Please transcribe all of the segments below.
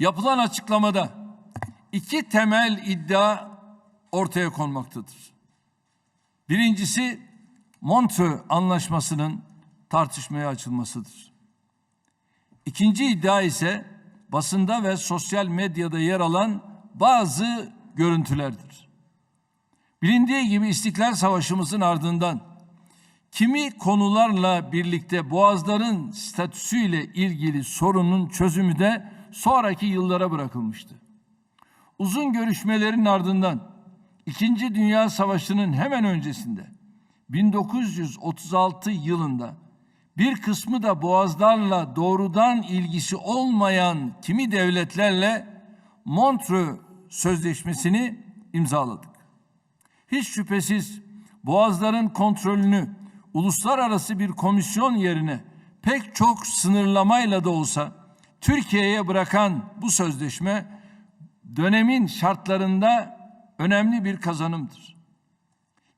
Yapılan açıklamada iki temel iddia ortaya konmaktadır. Birincisi Montreux Anlaşması'nın tartışmaya açılmasıdır. İkinci iddia ise basında ve sosyal medyada yer alan bazı görüntülerdir. Bilindiği gibi İstiklal Savaşımızın ardından kimi konularla birlikte boğazların statüsüyle ilgili sorunun çözümü de sonraki yıllara bırakılmıştı. Uzun görüşmelerin ardından İkinci Dünya Savaşı'nın hemen öncesinde 1936 yılında bir kısmı da boğazlarla doğrudan ilgisi olmayan kimi devletlerle Montreux Sözleşmesi'ni imzaladık. Hiç şüphesiz boğazların kontrolünü uluslararası bir komisyon yerine pek çok sınırlamayla da olsa Türkiye'ye bırakan bu sözleşme dönemin şartlarında önemli bir kazanımdır.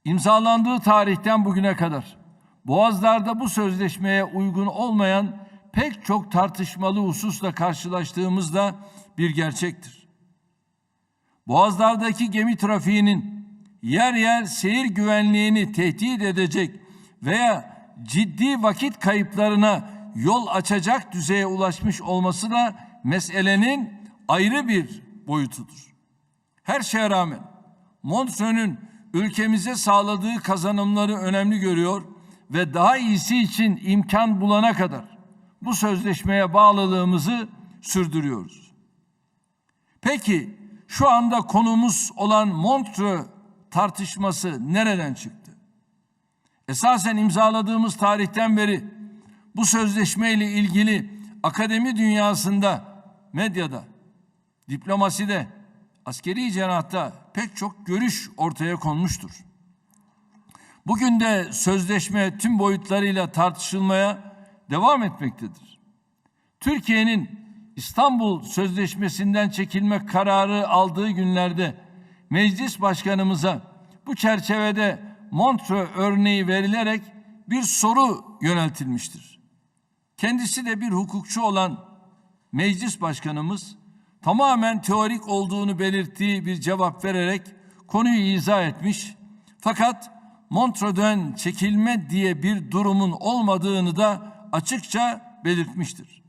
İmzalandığı tarihten bugüne kadar Boğazlarda bu sözleşmeye uygun olmayan pek çok tartışmalı hususla karşılaştığımızda bir gerçektir. Boğazlardaki gemi trafiğinin yer yer seyir güvenliğini tehdit edecek veya ciddi vakit kayıplarına yol açacak düzeye ulaşmış olması da meselenin ayrı bir boyutudur. Her şeye rağmen Montreux'ün ülkemize sağladığı kazanımları önemli görüyor ve daha iyisi için imkan bulana kadar bu sözleşmeye bağlılığımızı sürdürüyoruz. Peki şu anda konumuz olan Montreux tartışması nereden çıktı? Esasen imzaladığımız tarihten beri bu sözleşmeyle ilgili akademi dünyasında, medyada, diplomaside, askeri cenahta pek çok görüş ortaya konmuştur. Bugün de sözleşme tüm boyutlarıyla tartışılmaya devam etmektedir. Türkiye'nin İstanbul Sözleşmesi'nden çekilme kararı aldığı günlerde meclis başkanımıza bu çerçevede Montreux örneği verilerek bir soru yöneltilmiştir. Kendisi de bir hukukçu olan meclis başkanımız tamamen teorik olduğunu belirttiği bir cevap vererek konuyu izah etmiş. Fakat Montreux'den çekilme diye bir durumun olmadığını da açıkça belirtmiştir.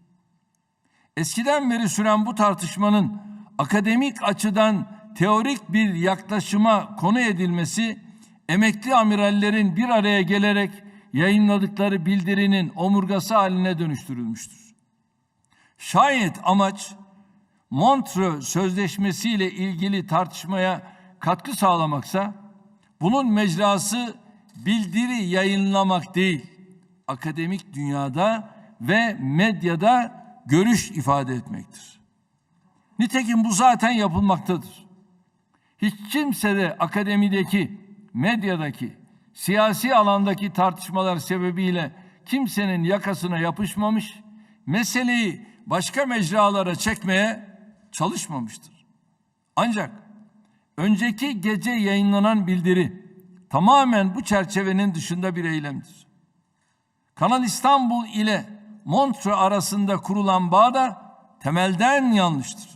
Eskiden beri süren bu tartışmanın akademik açıdan teorik bir yaklaşıma konu edilmesi emekli amirallerin bir araya gelerek yayınladıkları bildirinin omurgası haline dönüştürülmüştür. Şayet amaç Montreux Sözleşmesi ile ilgili tartışmaya katkı sağlamaksa bunun mecrası bildiri yayınlamak değil, akademik dünyada ve medyada görüş ifade etmektir. Nitekim bu zaten yapılmaktadır. Hiç kimse de akademideki, medyadaki, siyasi alandaki tartışmalar sebebiyle kimsenin yakasına yapışmamış, meseleyi başka mecralara çekmeye çalışmamıştır. Ancak önceki gece yayınlanan bildiri tamamen bu çerçevenin dışında bir eylemdir. Kanal İstanbul ile Montreux arasında kurulan bağ da temelden yanlıştır.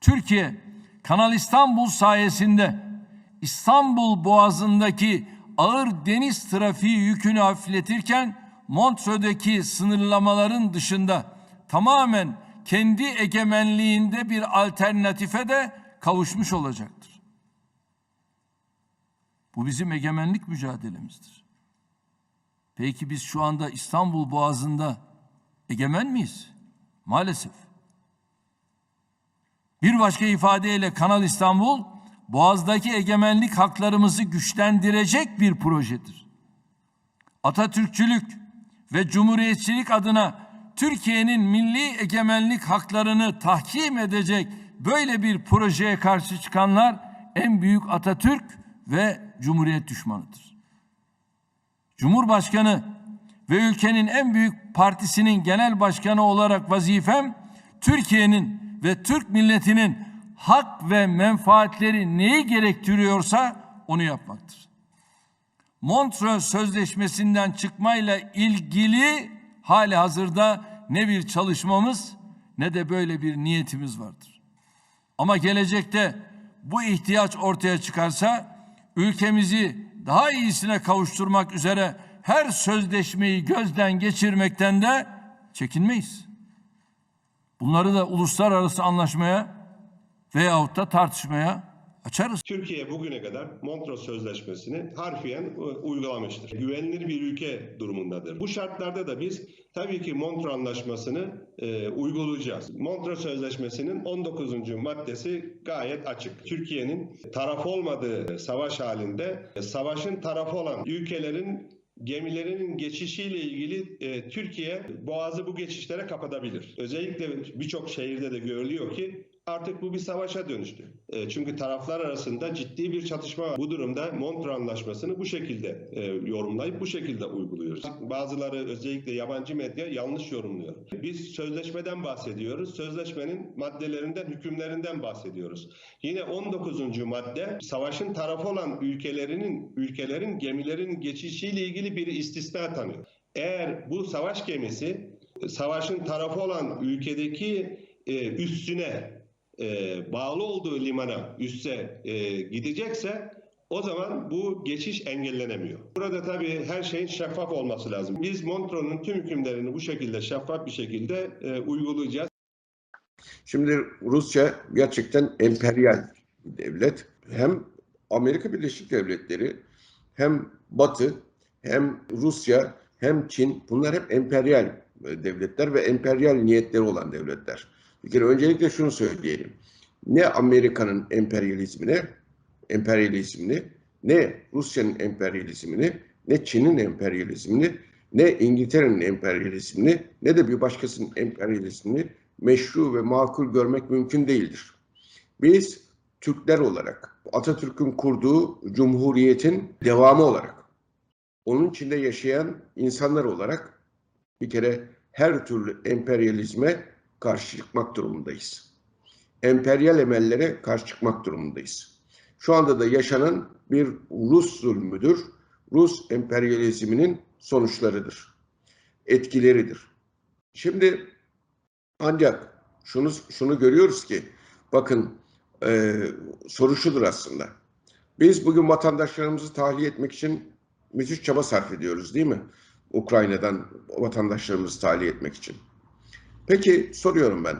Türkiye Kanal İstanbul sayesinde İstanbul Boğazı'ndaki ağır deniz trafiği yükünü hafifletirken Montreux'deki sınırlamaların dışında tamamen kendi egemenliğinde bir alternatife de kavuşmuş olacaktır. Bu bizim egemenlik mücadelemizdir. Peki biz şu anda İstanbul Boğazı'nda egemen miyiz? Maalesef. Bir başka ifadeyle Kanal İstanbul Boğaz'daki egemenlik haklarımızı güçlendirecek bir projedir. Atatürkçülük ve cumhuriyetçilik adına Türkiye'nin milli egemenlik haklarını tahkim edecek böyle bir projeye karşı çıkanlar en büyük Atatürk ve Cumhuriyet düşmanıdır. Cumhurbaşkanı ve ülkenin en büyük partisinin genel başkanı olarak vazifem Türkiye'nin ve Türk milletinin hak ve menfaatleri neyi gerektiriyorsa onu yapmaktır. Montreux Sözleşmesi'nden çıkmayla ilgili hali hazırda ne bir çalışmamız ne de böyle bir niyetimiz vardır. Ama gelecekte bu ihtiyaç ortaya çıkarsa ülkemizi daha iyisine kavuşturmak üzere her sözleşmeyi gözden geçirmekten de çekinmeyiz. Bunları da uluslararası anlaşmaya veyahut da tartışmaya açarız. Türkiye bugüne kadar Montreux Sözleşmesi'ni harfiyen e, uygulamıştır. Güvenilir bir ülke durumundadır. Bu şartlarda da biz tabii ki Montreux Anlaşması'nı e, uygulayacağız. Montreux Sözleşmesi'nin 19. maddesi gayet açık. Türkiye'nin taraf olmadığı savaş halinde e, savaşın tarafı olan ülkelerin gemilerinin geçişiyle ilgili e, Türkiye boğazı bu geçişlere kapatabilir. Özellikle birçok şehirde de görülüyor ki artık bu bir savaşa dönüştü. E, çünkü taraflar arasında ciddi bir çatışma var. Bu durumda Montreux Anlaşması'nı bu şekilde e, yorumlayıp bu şekilde uyguluyoruz. Bazıları özellikle yabancı medya yanlış yorumluyor. Biz sözleşmeden bahsediyoruz. Sözleşmenin maddelerinden, hükümlerinden bahsediyoruz. Yine 19. madde savaşın tarafı olan ülkelerinin ülkelerin gemilerin geçişiyle ilgili bir istisna tanıyor. Eğer bu savaş gemisi savaşın tarafı olan ülkedeki e, üstüne e, bağlı olduğu limana üsse e, gidecekse o zaman bu geçiş engellenemiyor. Burada tabii her şeyin şeffaf olması lazım. Biz Montreux'un tüm hükümlerini bu şekilde şeffaf bir şekilde e, uygulayacağız. Şimdi Rusya gerçekten emperyal devlet. Hem Amerika Birleşik Devletleri hem Batı hem Rusya hem Çin bunlar hep emperyal e, devletler ve emperyal niyetleri olan devletler. Bir kere öncelikle şunu söyleyelim. Ne Amerika'nın emperyalizmine, emperyalizmini, ne Rusya'nın emperyalizmini, ne Çin'in emperyalizmini, ne İngiltere'nin emperyalizmini, ne de bir başkasının emperyalizmini meşru ve makul görmek mümkün değildir. Biz Türkler olarak, Atatürk'ün kurduğu cumhuriyetin devamı olarak, onun içinde yaşayan insanlar olarak bir kere her türlü emperyalizme karşı çıkmak durumundayız. Emperyal emellere karşı çıkmak durumundayız. Şu anda da yaşanan bir Rus zulmüdür. Rus emperyalizminin sonuçlarıdır. Etkileridir. Şimdi ancak şunu şunu görüyoruz ki bakın e, soru şudur aslında. Biz bugün vatandaşlarımızı tahliye etmek için müthiş çaba sarf ediyoruz değil mi? Ukrayna'dan vatandaşlarımızı tahliye etmek için. Peki soruyorum ben.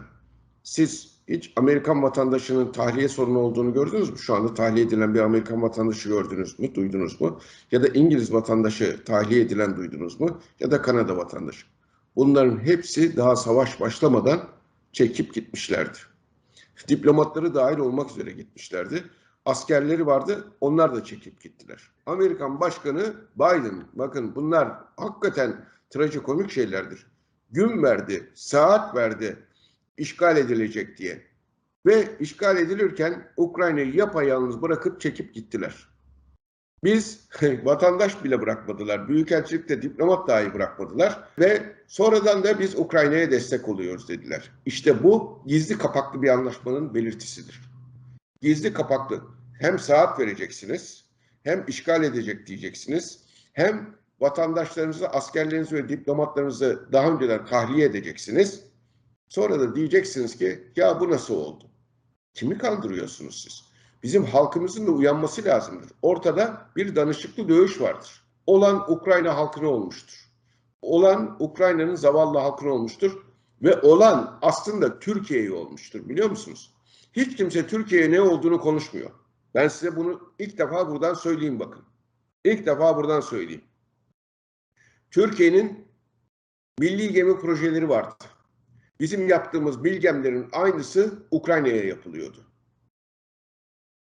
Siz hiç Amerikan vatandaşının tahliye sorunu olduğunu gördünüz mü? Şu anda tahliye edilen bir Amerikan vatandaşı gördünüz mü? Duydunuz mu? Ya da İngiliz vatandaşı tahliye edilen duydunuz mu? Ya da Kanada vatandaşı. Bunların hepsi daha savaş başlamadan çekip gitmişlerdi. Diplomatları dahil olmak üzere gitmişlerdi. Askerleri vardı, onlar da çekip gittiler. Amerikan Başkanı Biden, bakın bunlar hakikaten trajikomik şeylerdir. Gün verdi, saat verdi, işgal edilecek diye. Ve işgal edilirken Ukrayna'yı yapayalnız bırakıp çekip gittiler. Biz vatandaş bile bırakmadılar. Büyükelçilikte diplomat dahi bırakmadılar. Ve sonradan da biz Ukrayna'ya destek oluyoruz dediler. İşte bu gizli kapaklı bir anlaşmanın belirtisidir. Gizli kapaklı. Hem saat vereceksiniz, hem işgal edecek diyeceksiniz, hem vatandaşlarınızı, askerlerinizi ve diplomatlarınızı daha önceden tahliye edeceksiniz. Sonra da diyeceksiniz ki ya bu nasıl oldu? Kimi kandırıyorsunuz siz? Bizim halkımızın da uyanması lazımdır. Ortada bir danışıklı dövüş vardır. Olan Ukrayna halkına olmuştur. Olan Ukrayna'nın zavallı halkına olmuştur. Ve olan aslında Türkiye'ye olmuştur biliyor musunuz? Hiç kimse Türkiye'ye ne olduğunu konuşmuyor. Ben size bunu ilk defa buradan söyleyeyim bakın. İlk defa buradan söyleyeyim. Türkiye'nin milli gemi projeleri vardı. Bizim yaptığımız bilgemlerin aynısı Ukrayna'ya yapılıyordu.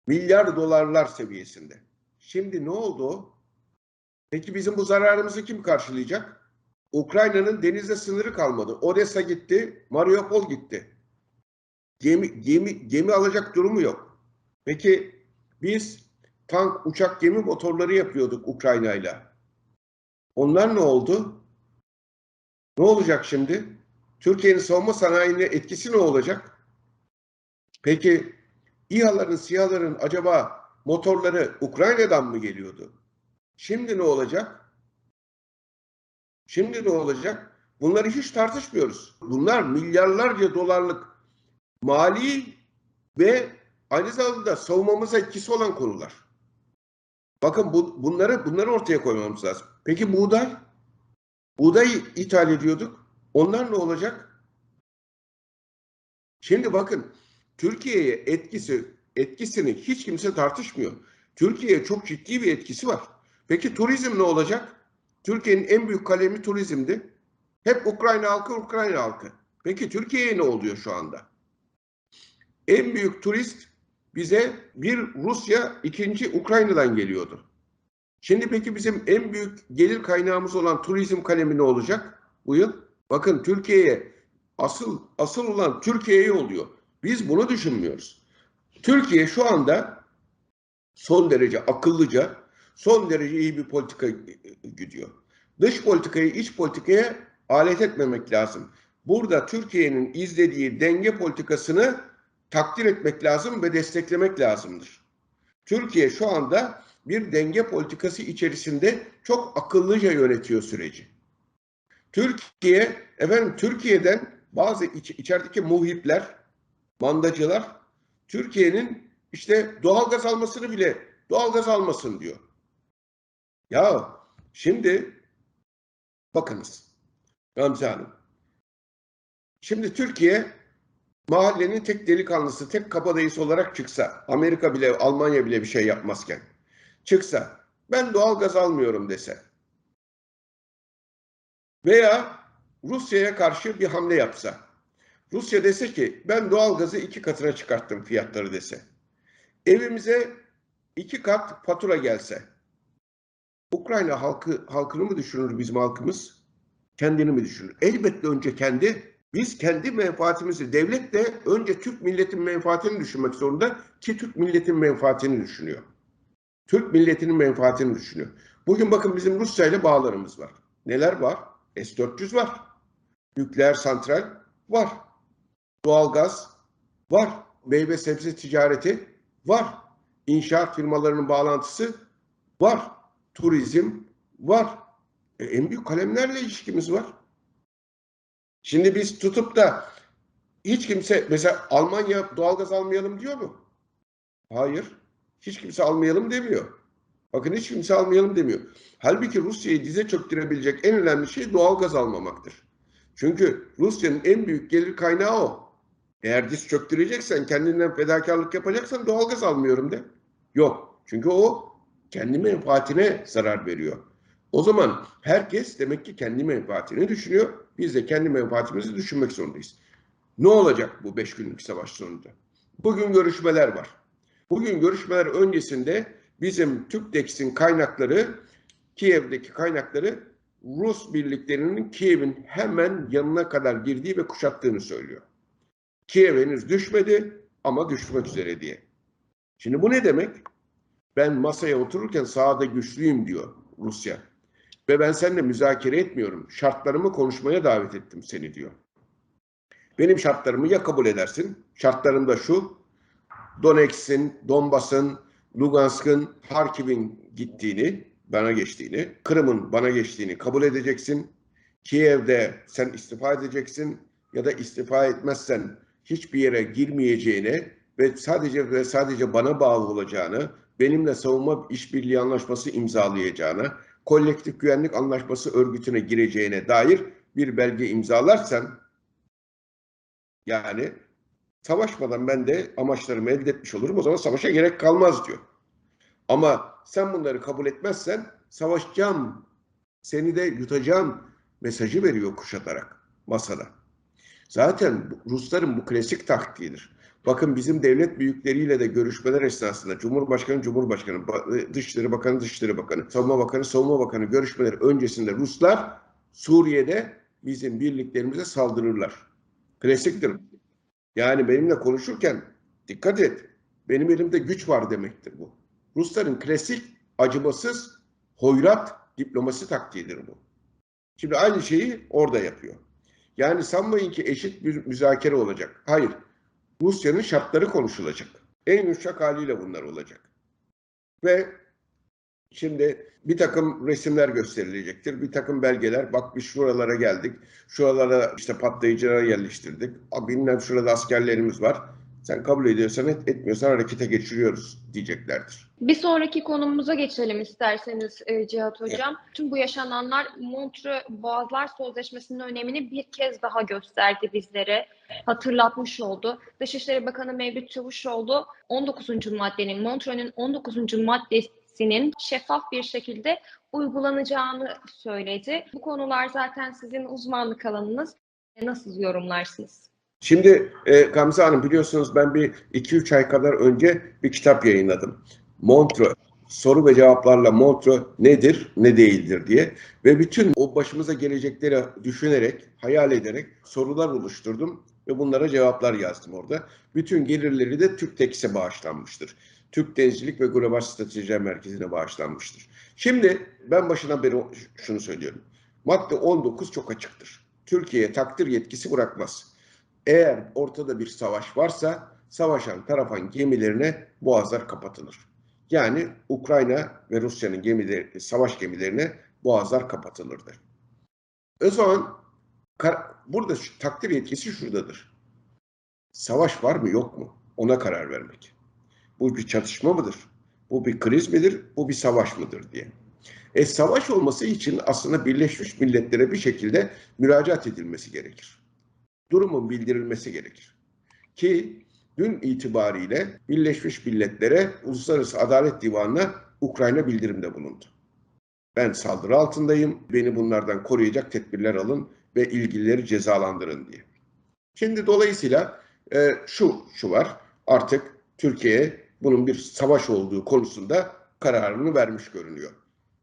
Milyar dolarlar seviyesinde. Şimdi ne oldu? Peki bizim bu zararımızı kim karşılayacak? Ukrayna'nın denizde sınırı kalmadı. Odessa gitti, Mariupol gitti. Gemi, gemi, gemi alacak durumu yok. Peki biz tank, uçak, gemi motorları yapıyorduk Ukrayna'yla. Onlar ne oldu? Ne olacak şimdi? Türkiye'nin savunma sanayine etkisi ne olacak? Peki İHA'ların, SİHA'ların acaba motorları Ukrayna'dan mı geliyordu? Şimdi ne olacak? Şimdi ne olacak? Bunları hiç tartışmıyoruz. Bunlar milyarlarca dolarlık mali ve aynı zamanda savunmamıza etkisi olan konular. Bakın bu, bunları bunları ortaya koymamız lazım. Peki buğday? Buğday ithal ediyorduk. Onlar ne olacak? Şimdi bakın Türkiye'ye etkisi etkisini hiç kimse tartışmıyor. Türkiye'ye çok ciddi bir etkisi var. Peki turizm ne olacak? Türkiye'nin en büyük kalemi turizmdi. Hep Ukrayna halkı, Ukrayna halkı. Peki Türkiye'ye ne oluyor şu anda? En büyük turist bize bir Rusya, ikinci Ukrayna'dan geliyordu. Şimdi peki bizim en büyük gelir kaynağımız olan turizm kalemi ne olacak bu yıl? Bakın Türkiye'ye asıl asıl olan Türkiye'ye oluyor. Biz bunu düşünmüyoruz. Türkiye şu anda son derece akıllıca, son derece iyi bir politika gidiyor. Dış politikayı iç politikaya alet etmemek lazım. Burada Türkiye'nin izlediği denge politikasını takdir etmek lazım ve desteklemek lazımdır. Türkiye şu anda bir denge politikası içerisinde çok akıllıca yönetiyor süreci. Türkiye, efendim Türkiye'den bazı iç, içerideki muhipler, mandacılar Türkiye'nin işte doğalgaz almasını bile doğalgaz almasın diyor. Ya şimdi bakınız Gamze Hanım. Şimdi Türkiye mahallenin tek delikanlısı, tek kabadayısı olarak çıksa, Amerika bile, Almanya bile bir şey yapmazken çıksa, ben doğalgaz almıyorum dese veya Rusya'ya karşı bir hamle yapsa, Rusya dese ki ben doğalgazı iki katına çıkarttım fiyatları dese, evimize iki kat fatura gelse, Ukrayna halkı halkını mı düşünür bizim halkımız? Kendini mi düşünür? Elbette önce kendi. Biz kendi menfaatimizi, devlet de önce Türk milletin menfaatini düşünmek zorunda ki Türk milletin menfaatini düşünüyor. Türk milletinin menfaatini düşünüyor. Bugün bakın bizim Rusya ile bağlarımız var. Neler var? S-400 var. Nükleer santral var. Doğalgaz var. Meyve sebze ticareti var. İnşaat firmalarının bağlantısı var. Turizm var. E, en büyük kalemlerle ilişkimiz var. Şimdi biz tutup da hiç kimse mesela Almanya doğalgaz almayalım diyor mu? Hayır. Hiç kimse almayalım demiyor. Bakın hiç kimse almayalım demiyor. Halbuki Rusya'yı dize çöktürebilecek en önemli şey doğalgaz almamaktır. Çünkü Rusya'nın en büyük gelir kaynağı o. Eğer diz çöktüreceksen, kendinden fedakarlık yapacaksan doğalgaz almıyorum de. Yok. Çünkü o kendi menfaatine zarar veriyor. O zaman herkes demek ki kendi menfaatini düşünüyor. Biz de kendi menfaatimizi düşünmek zorundayız. Ne olacak bu beş günlük savaş sonunda? Bugün görüşmeler var. Bugün görüşmeler öncesinde bizim TÜKDEX'in kaynakları, Kiev'deki kaynakları Rus birliklerinin Kiev'in hemen yanına kadar girdiği ve kuşattığını söylüyor. Kiev henüz düşmedi ama düşmek üzere diye. Şimdi bu ne demek? Ben masaya otururken sahada güçlüyüm diyor Rusya. Ve ben seninle müzakere etmiyorum. Şartlarımı konuşmaya davet ettim seni diyor. Benim şartlarımı ya kabul edersin. Şartlarım da şu. Donetsk'in, Donbas'ın, Lugansk'ın, Harkiv'in gittiğini, bana geçtiğini, Kırım'ın bana geçtiğini kabul edeceksin. Kiev'de sen istifa edeceksin ya da istifa etmezsen hiçbir yere girmeyeceğini ve sadece ve sadece bana bağlı olacağını, benimle savunma işbirliği anlaşması imzalayacağını, kolektif güvenlik anlaşması örgütüne gireceğine dair bir belge imzalarsan yani savaşmadan ben de amaçlarımı elde etmiş olurum. O zaman savaşa gerek kalmaz diyor. Ama sen bunları kabul etmezsen savaşacağım, seni de yutacağım mesajı veriyor kuşatarak masada. Zaten Rusların bu klasik taktiğidir. Bakın bizim devlet büyükleriyle de görüşmeler esnasında Cumhurbaşkanı, Cumhurbaşkanı, Dışişleri Bakanı, Dışişleri Bakanı, Savunma Bakanı, Savunma Bakanı görüşmeler öncesinde Ruslar Suriye'de bizim birliklerimize saldırırlar. Klasiktir. Yani benimle konuşurken dikkat et. Benim elimde güç var demektir bu. Rusların klasik, acımasız, hoyrat diplomasi taktiğidir bu. Şimdi aynı şeyi orada yapıyor. Yani sanmayın ki eşit bir müzakere olacak. Hayır. Rusya'nın şartları konuşulacak. En yumuşak haliyle bunlar olacak. Ve Şimdi bir takım resimler gösterilecektir. Bir takım belgeler. Bak biz şuralara geldik. Şuralara işte patlayıcılara yerleştirdik. Bilmem şurada askerlerimiz var. Sen kabul ediyorsan et, etmiyorsan harekete geçiriyoruz diyeceklerdir. Bir sonraki konumuza geçelim isterseniz e, Cihat Hocam. Tüm bu yaşananlar Montreux Boğazlar Sözleşmesi'nin önemini bir kez daha gösterdi bizlere. Hatırlatmış oldu. Dışişleri Bakanı Mevlüt Çavuşoğlu 19. maddenin, Montreux'ün 19. maddesinin şeffaf bir şekilde uygulanacağını söyledi. Bu konular zaten sizin uzmanlık alanınız. Nasıl yorumlarsınız? Şimdi e, Gamze Hanım biliyorsunuz ben bir 2-3 ay kadar önce bir kitap yayınladım. Montreux, soru ve cevaplarla Montreux nedir, ne değildir diye. Ve bütün o başımıza gelecekleri düşünerek, hayal ederek sorular oluşturdum ve bunlara cevaplar yazdım orada. Bütün gelirleri de TÜRKTEKS'e bağışlanmıştır. Türk Denizcilik ve Global Stratejiler Merkezi'ne bağışlanmıştır. Şimdi ben başından beri şunu söylüyorum. Madde 19 çok açıktır. Türkiye'ye takdir yetkisi bırakmaz. Eğer ortada bir savaş varsa savaşan tarafın gemilerine boğazlar kapatılır. Yani Ukrayna ve Rusya'nın gemileri, savaş gemilerine boğazlar kapatılırdı. O zaman burada takdir yetkisi şuradadır. Savaş var mı yok mu? Ona karar vermek. Bu bir çatışma mıdır? Bu bir kriz midir? Bu bir savaş mıdır diye. E savaş olması için aslında Birleşmiş Milletler'e bir şekilde müracaat edilmesi gerekir durumun bildirilmesi gerekir. Ki dün itibariyle Birleşmiş Milletler'e Uluslararası Adalet Divanı'na Ukrayna bildirimde bulundu. Ben saldırı altındayım, beni bunlardan koruyacak tedbirler alın ve ilgilileri cezalandırın diye. Şimdi dolayısıyla e, şu şu var, artık Türkiye bunun bir savaş olduğu konusunda kararını vermiş görünüyor.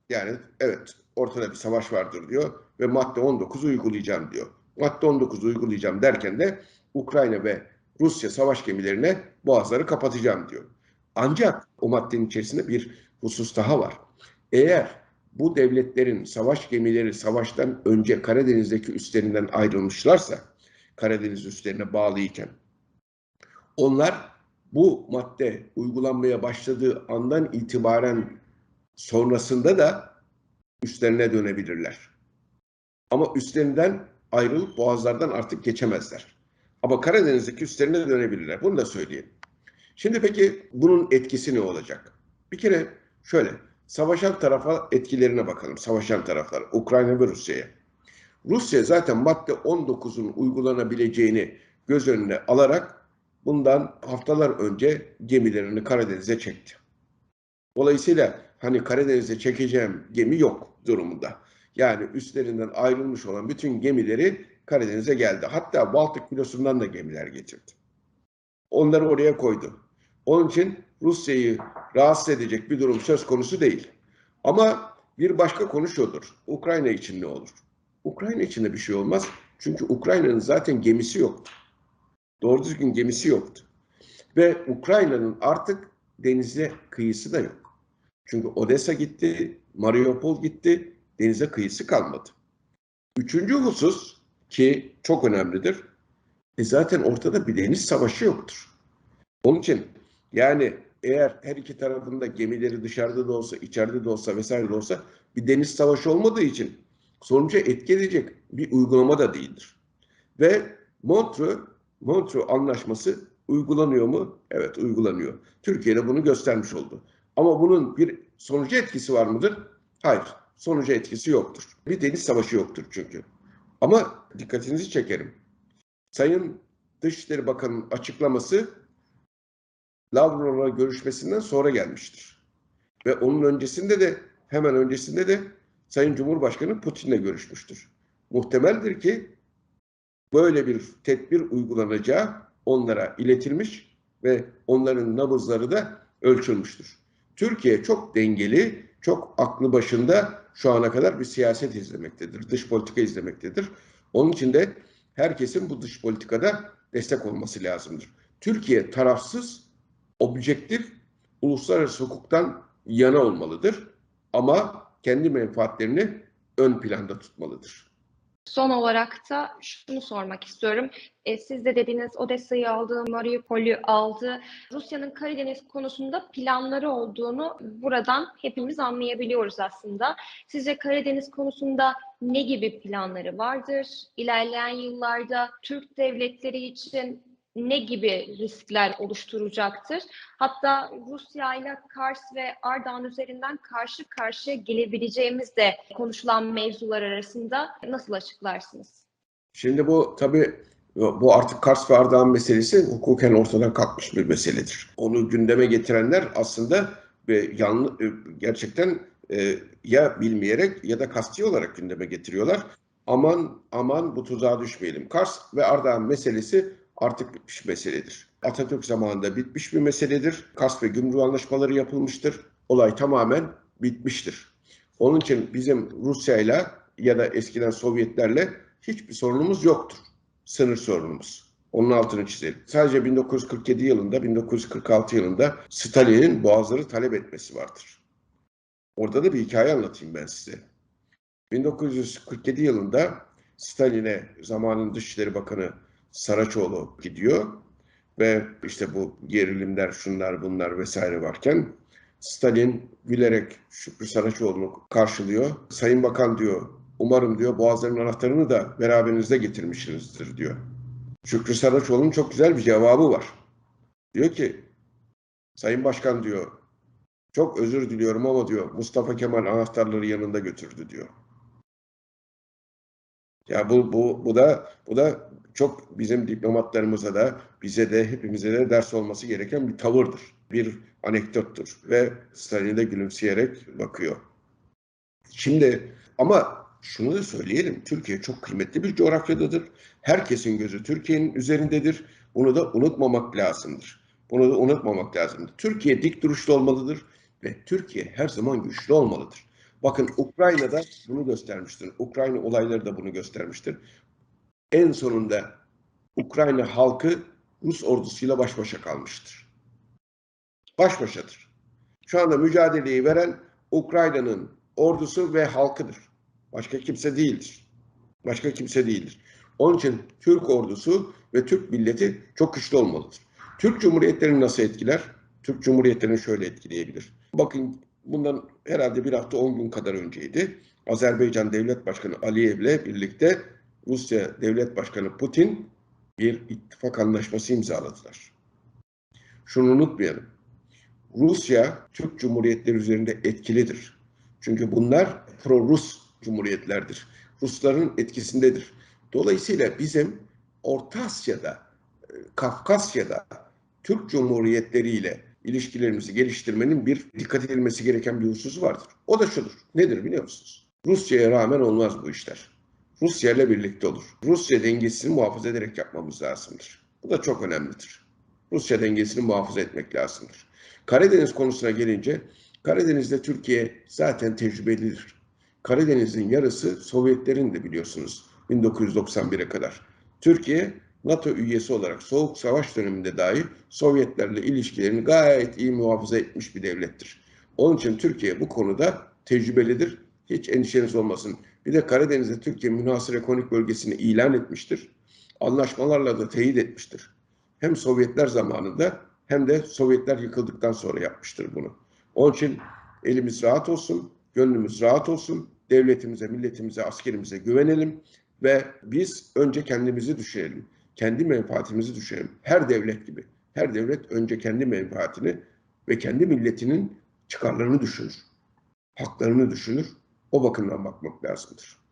Yani evet ortada bir savaş vardır diyor ve madde 19 uygulayacağım diyor madde 19 uygulayacağım derken de Ukrayna ve Rusya savaş gemilerine boğazları kapatacağım diyor. Ancak o maddenin içerisinde bir husus daha var. Eğer bu devletlerin savaş gemileri savaştan önce Karadeniz'deki üstlerinden ayrılmışlarsa, Karadeniz üstlerine bağlıyken, onlar bu madde uygulanmaya başladığı andan itibaren sonrasında da üstlerine dönebilirler. Ama üstlerinden ayrılıp boğazlardan artık geçemezler. Ama Karadeniz'deki üstlerine dönebilirler. Bunu da söyleyeyim. Şimdi peki bunun etkisi ne olacak? Bir kere şöyle, savaşan tarafa etkilerine bakalım. Savaşan taraflar, Ukrayna ve Rusya'ya. Rusya zaten madde 19'un uygulanabileceğini göz önüne alarak bundan haftalar önce gemilerini Karadeniz'e çekti. Dolayısıyla hani Karadeniz'e çekeceğim gemi yok durumunda. Yani üstlerinden ayrılmış olan bütün gemileri Karadeniz'e geldi. Hatta Baltık filosundan da gemiler getirdi. Onları oraya koydu. Onun için Rusya'yı rahatsız edecek bir durum söz konusu değil. Ama bir başka konu. Ukrayna için ne olur? Ukrayna için de bir şey olmaz. Çünkü Ukrayna'nın zaten gemisi yoktu. Doğru düzgün gemisi yoktu. Ve Ukrayna'nın artık denize kıyısı da yok. Çünkü Odessa gitti, Mariupol gitti, denize kıyısı kalmadı. Üçüncü husus ki çok önemlidir. E zaten ortada bir deniz savaşı yoktur. Onun için yani eğer her iki tarafında gemileri dışarıda da olsa, içeride de olsa vesaire de olsa bir deniz savaşı olmadığı için sonuca etki edecek bir uygulama da değildir. Ve Montreux, Montreux anlaşması uygulanıyor mu? Evet uygulanıyor. Türkiye de bunu göstermiş oldu. Ama bunun bir sonucu etkisi var mıdır? Hayır sonucu etkisi yoktur. Bir deniz savaşı yoktur çünkü. Ama dikkatinizi çekerim. Sayın Dışişleri Bakanı'nın açıklaması Lavrov'la görüşmesinden sonra gelmiştir. Ve onun öncesinde de hemen öncesinde de Sayın Cumhurbaşkanı Putin'le görüşmüştür. Muhtemeldir ki böyle bir tedbir uygulanacağı onlara iletilmiş ve onların nabızları da ölçülmüştür. Türkiye çok dengeli, çok aklı başında şu ana kadar bir siyaset izlemektedir, dış politika izlemektedir. Onun için de herkesin bu dış politikada destek olması lazımdır. Türkiye tarafsız, objektif, uluslararası hukuktan yana olmalıdır ama kendi menfaatlerini ön planda tutmalıdır. Son olarak da şunu sormak istiyorum. E, siz de dediniz Odessa'yı aldı, Mariupol'ü aldı. Rusya'nın Karadeniz konusunda planları olduğunu buradan hepimiz anlayabiliyoruz aslında. Sizce Karadeniz konusunda ne gibi planları vardır? İlerleyen yıllarda Türk devletleri için ne gibi riskler oluşturacaktır? Hatta Rusya ile Kars ve Ardahan üzerinden karşı karşıya gelebileceğimiz de konuşulan mevzular arasında nasıl açıklarsınız? Şimdi bu tabii bu artık Kars ve Ardahan meselesi hukuken ortadan kalkmış bir meseledir. Onu gündeme getirenler aslında yanlı, e, gerçekten e, ya bilmeyerek ya da kasti olarak gündeme getiriyorlar. Aman aman bu tuzağa düşmeyelim. Kars ve Ardahan meselesi artık bitmiş meseledir. Atatürk zamanında bitmiş bir meseledir. Kars ve Gümrük anlaşmaları yapılmıştır. Olay tamamen bitmiştir. Onun için bizim Rusya'yla ya da eskiden Sovyetlerle hiçbir sorunumuz yoktur. Sınır sorunumuz. Onun altını çizelim. Sadece 1947 yılında, 1946 yılında Stalin'in boğazları talep etmesi vardır. Orada da bir hikaye anlatayım ben size. 1947 yılında Stalin'e zamanın Dışişleri Bakanı Saraçoğlu gidiyor ve işte bu gerilimler, şunlar bunlar vesaire varken Stalin gülerek Şükrü Saraçoğlu'nu karşılıyor. Sayın Bakan diyor, umarım diyor boğazların anahtarını da beraberinizde getirmişsinizdir diyor. Şükrü Saraçoğlu'nun çok güzel bir cevabı var. Diyor ki, Sayın Başkan diyor, çok özür diliyorum ama diyor Mustafa Kemal anahtarları yanında götürdü diyor. Ya bu bu bu da bu da çok bizim diplomatlarımıza da bize de hepimize de ders olması gereken bir tavırdır. Bir anekdottur ve Stalin de gülümseyerek bakıyor. Şimdi ama şunu da söyleyelim. Türkiye çok kıymetli bir coğrafyadadır. Herkesin gözü Türkiye'nin üzerindedir. Bunu da unutmamak lazımdır. Bunu da unutmamak lazımdır. Türkiye dik duruşlu olmalıdır ve Türkiye her zaman güçlü olmalıdır. Bakın Ukrayna'da bunu göstermiştir. Ukrayna olayları da bunu göstermiştir. En sonunda Ukrayna halkı Rus ordusuyla baş başa kalmıştır. Baş başadır. Şu anda mücadeleyi veren Ukrayna'nın ordusu ve halkıdır. Başka kimse değildir. Başka kimse değildir. Onun için Türk ordusu ve Türk milleti çok güçlü olmalıdır. Türk Cumhuriyetlerini nasıl etkiler? Türk Cumhuriyetlerini şöyle etkileyebilir. Bakın bundan herhalde bir hafta 10 gün kadar önceydi. Azerbaycan Devlet Başkanı Aliyev'le birlikte Rusya Devlet Başkanı Putin bir ittifak anlaşması imzaladılar. Şunu unutmayalım. Rusya Türk Cumhuriyetleri üzerinde etkilidir. Çünkü bunlar pro-Rus cumhuriyetlerdir. Rusların etkisindedir. Dolayısıyla bizim Orta Asya'da, Kafkasya'da Türk Cumhuriyetleri ile ilişkilerimizi geliştirmenin bir dikkat edilmesi gereken bir hususu vardır. O da şudur. Nedir biliyor musunuz? Rusya'ya rağmen olmaz bu işler. Rusya ile birlikte olur. Rusya dengesini muhafaza ederek yapmamız lazımdır. Bu da çok önemlidir. Rusya dengesini muhafaza etmek lazımdır. Karadeniz konusuna gelince Karadeniz'de Türkiye zaten tecrübelidir. Karadeniz'in yarısı Sovyetlerin de biliyorsunuz 1991'e kadar. Türkiye NATO üyesi olarak Soğuk Savaş döneminde dahi Sovyetlerle ilişkilerini gayet iyi muhafaza etmiş bir devlettir. Onun için Türkiye bu konuda tecrübelidir. Hiç endişeniz olmasın. Bir de Karadeniz'de Türkiye münhasır ekonomik bölgesini ilan etmiştir. Anlaşmalarla da teyit etmiştir. Hem Sovyetler zamanında hem de Sovyetler yıkıldıktan sonra yapmıştır bunu. Onun için elimiz rahat olsun, gönlümüz rahat olsun, devletimize, milletimize, askerimize güvenelim ve biz önce kendimizi düşünelim. Kendi menfaatimizi düşünelim. Her devlet gibi. Her devlet önce kendi menfaatini ve kendi milletinin çıkarlarını düşünür. Haklarını düşünür. O bakımdan bakmak lazımdır.